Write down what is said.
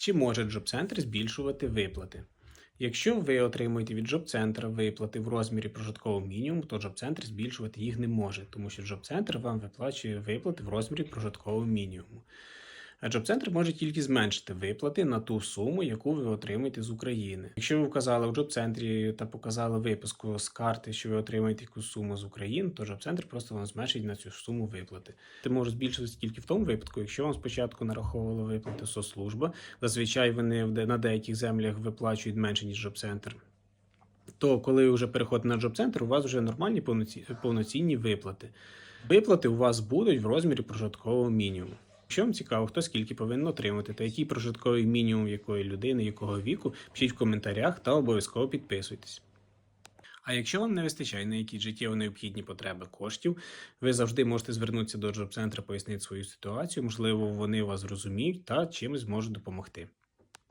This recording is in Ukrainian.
Чи може джоб-центр збільшувати виплати? Якщо ви отримуєте від джоб-центра виплати в розмірі прожиткового мінімуму, то джоб-центр збільшувати їх не може, тому що джоб-центр вам виплачує виплати в розмірі прожиткового мінімуму. Джоб-центр може тільки зменшити виплати на ту суму, яку ви отримуєте з України. Якщо ви вказали в джоб-центрі та показали виписку з карти, що ви отримаєте якусь суму з України, то джоб-центр просто вам зменшить на цю суму виплати. Це може збільшитися тільки в тому випадку, якщо вам спочатку нараховували виплати соцслужба, зазвичай вони на деяких землях виплачують менше, ніж джоб-центр. То коли ви вже переходите на джоб-центр, у вас вже нормальні повноцінні виплати. Виплати у вас будуть в розмірі прожиткового мінімуму. Якщо вам цікаво, хто скільки повинен отримати, та який прожитковий мінімум якої людини, якого віку, пишіть в коментарях та обов'язково підписуйтесь. А якщо вам не вистачає на якісь життєво необхідні потреби коштів, ви завжди можете звернутися до джоб-центру, пояснити свою ситуацію. Можливо, вони вас зрозуміють та чимось можуть допомогти.